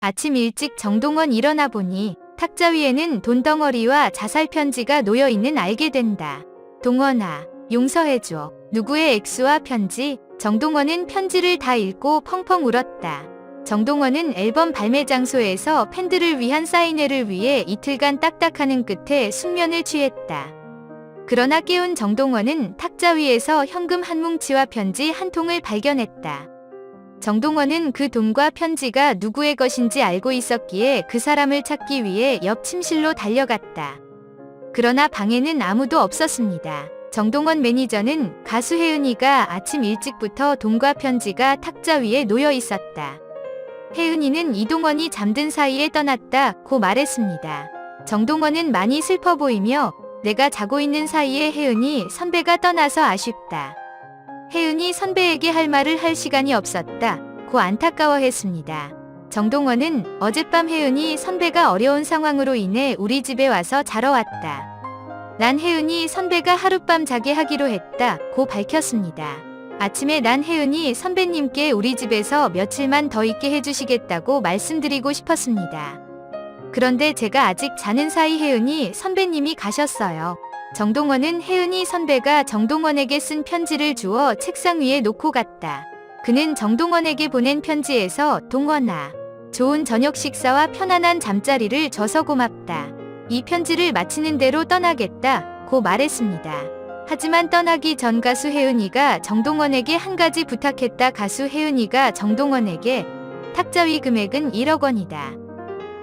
아침 일찍 정동원 일어나 보니 탁자 위에는 돈덩어리와 자살 편지가 놓여 있는 알게 된다. 동원아, 용서해줘. 누구의 액수와 편지? 정동원은 편지를 다 읽고 펑펑 울었다. 정동원은 앨범 발매 장소에서 팬들을 위한 사인회를 위해 이틀간 딱딱하는 끝에 숙면을 취했다. 그러나 깨운 정동원은 탁자 위에서 현금 한 뭉치와 편지 한 통을 발견했다. 정동원은 그 돈과 편지가 누구의 것인지 알고 있었기에 그 사람을 찾기 위해 옆 침실로 달려갔다. 그러나 방에는 아무도 없었습니다. 정동원 매니저는 가수 혜은이가 아침 일찍부터 돈과 편지가 탁자 위에 놓여 있었다. 혜은이는 이동원이 잠든 사이에 떠났다 고 말했습니다. 정동원은 많이 슬퍼 보이며 내가 자고 있는 사이에 혜은이 선배가 떠나서 아쉽다. 혜은이 선배에게 할 말을 할 시간이 없었다. 고 안타까워했습니다. 정동원은 어젯밤 혜은이 선배가 어려운 상황으로 인해 우리 집에 와서 자러 왔다. 난 혜은이 선배가 하룻밤 자게 하기로 했다. 고 밝혔습니다. 아침에 난 혜은이 선배님께 우리 집에서 며칠만 더 있게 해주시겠다고 말씀드리고 싶었습니다. 그런데 제가 아직 자는 사이 혜은이 선배님이 가셨어요. 정동원은 혜은이 선배가 정동원에게 쓴 편지를 주워 책상 위에 놓고 갔다. 그는 정동원에게 보낸 편지에서 동원아, 좋은 저녁 식사와 편안한 잠자리를 줘서 고맙다. 이 편지를 마치는 대로 떠나겠다. 고 말했습니다. 하지만 떠나기 전 가수 혜은이가 정동원에게 한 가지 부탁했다. 가수 혜은이가 정동원에게 탁자위 금액은 1억 원이다.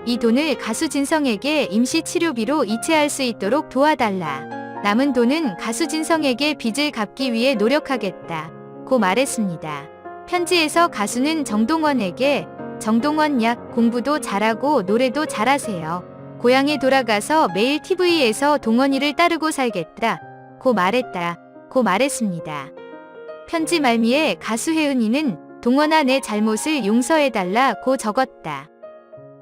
이 돈을 가수 진성에게 임시 치료비로 이체할 수 있도록 도와달라. 남은 돈은 가수 진성에게 빚을 갚기 위해 노력하겠다. 고 말했습니다. 편지에서 가수는 정동원에게 정동원 약 공부도 잘하고 노래도 잘하세요. 고향에 돌아가서 매일 TV에서 동원이를 따르고 살겠다. 고 말했다. 고 말했습니다. 편지 말미에 가수 혜은이는 동원아 내 잘못을 용서해달라 고 적었다.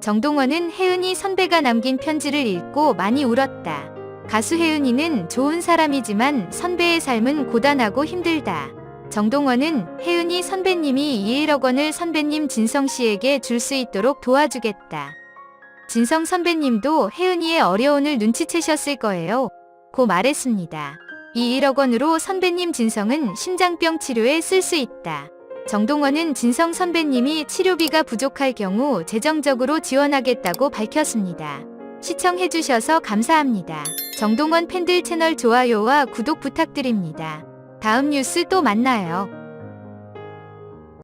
정동원은 혜은이 선배가 남긴 편지를 읽고 많이 울었다. 가수 혜은이는 좋은 사람이지만 선배의 삶은 고단하고 힘들다. 정동원은 혜은이 선배님이 이 1억 원을 선배님 진성 씨에게 줄 수 있도록 도와주겠다. 진성 선배님도 혜은이의 어려움을 눈치채셨을 거예요. 고 말했습니다. 이 1억 원으로 선배님 진성은 심장병 치료에 쓸 수 있다. 정동원은 진성 선배님이 치료비가 부족할 경우 재정적으로 지원하겠다고 밝혔습니다. 시청해주셔서 감사합니다. 정동원 팬들 채널 좋아요와 구독 부탁드립니다. 다음 뉴스 또 만나요.